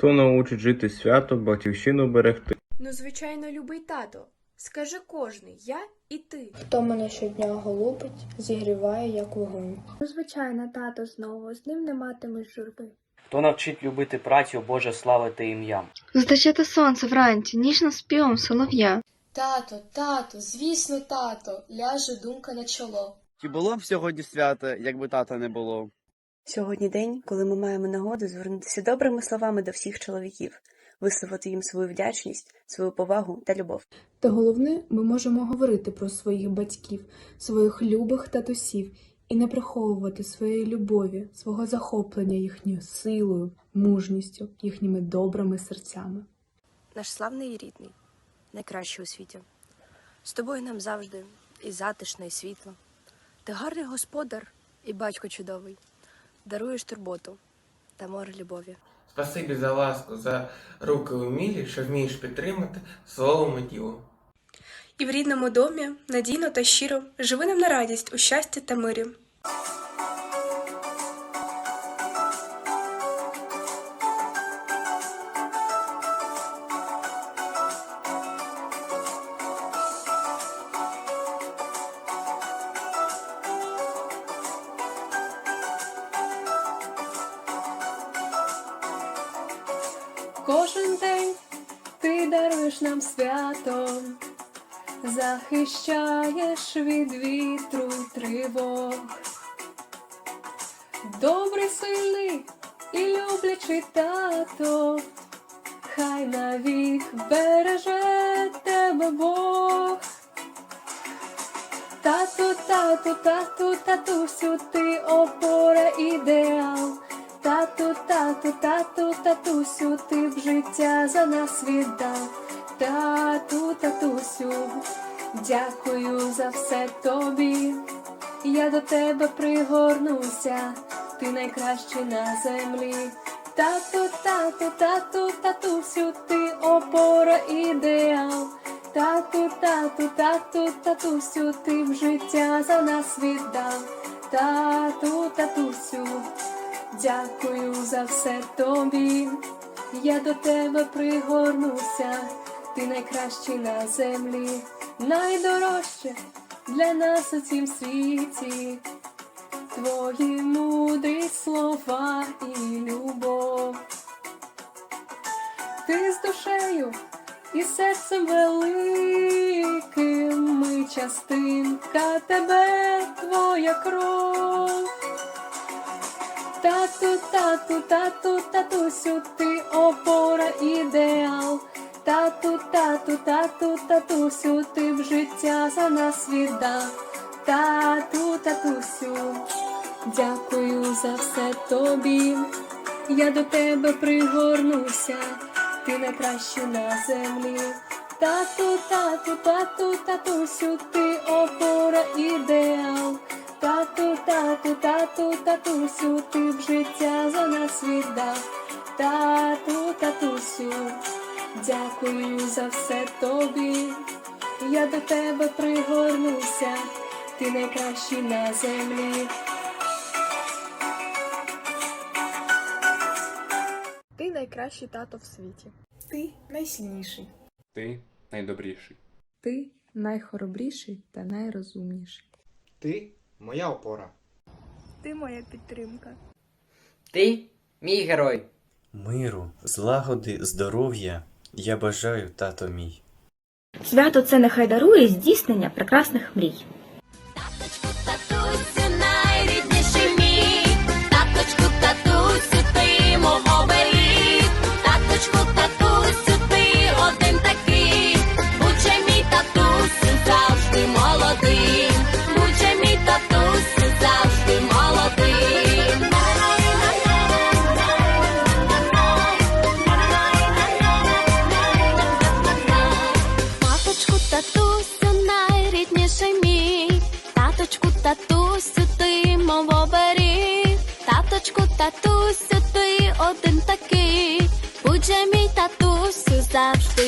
Хто научить жити свято, батьківщину берегти? Ну, звичайно, любий тато. Скажи кожний, я і ти. Хто мене щодня голубить, зігріває, як вогонь. Ну, звичайно, тато знову, з ним не матимеш журби. Хто навчить любити працю, Боже славити ім'ям? Зустрічати сонце вранці, ніжно співом солов'я. Тато, тато, звісно, тато, ляже думка на чоло. Чи було б сьогодні свято, якби тата не було? Сьогодні день, коли ми маємо нагоду звернутися добрими словами до всіх чоловіків, висловити їм свою вдячність, свою повагу та любов. Та головне, ми можемо говорити про своїх батьків, своїх любих татусів і не приховувати своєї любові, свого захоплення їхньою силою, мужністю, їхніми добрими серцями. Наш славний і рідний, найкращий у світі. З тобою нам завжди і затишно, і світло. Ти гарний господар і батько чудовий, даруєш турботу та море любові. Спасибі за ласку, за руки умілі, що вмієш підтримати словом і ділом. І в рідному домі надійно та щиро живи нам на радість у щасті та мирі. Кожен день ти даруєш нам свято, захищаєш від вітру тривог. Добрий, сильний і люблячий тато, хай навік береже тебе Бог. Тату, тату, тату, татусю, ти опора ідеал. Тату, тату, тату, татусю, ти в життя за нас віддав. Тату, татусю, дякую за все тобі. Я до тебе пригорнуся, ти найкращий на землі. Тату, тату, тату, татусю, ти опора ідеал. Тату, тату, тату, татусю, ти в життя за нас віддав. Тату, татусю, дякую за все тобі. Я до тебе пригорнуся, ти найкращий на землі, найдорожче для нас у цім світі. Твої мудрі слова і любов. Ти з душею і серцем великим ми частинка тебе, твоя кров. Тату, тату, тату, татусю, ти опора ідеал. Тату, тату, тату, татусю, ти в життя за нас віддав. Тату, татусю, дякую за все тобі. Я до тебе пригорнуся, ти найкращий на землі. Тату, тату, тату, татусю, ти опора ідеал. Тату, тату, тату, татусю, ти в життя за нас віддав. Тату, татусю, дякую за все тобі. Я до тебе пригорнуся, ти найкращий на землі. Ти найкращий тато в світі. Ти найсильніший, Ти найдобріший. ти найхоробріший та найрозумніший. Ти моя опора. Ти моя підтримка. Ти мій герой. Миру, злагоди, здоров'я я бажаю, тато мій. Свято це нехай дарує здійснення прекрасних мрій. Татусю, ти мов оберіг. Таточку, татусю, ти один такий. Будь же мій татусю, завжди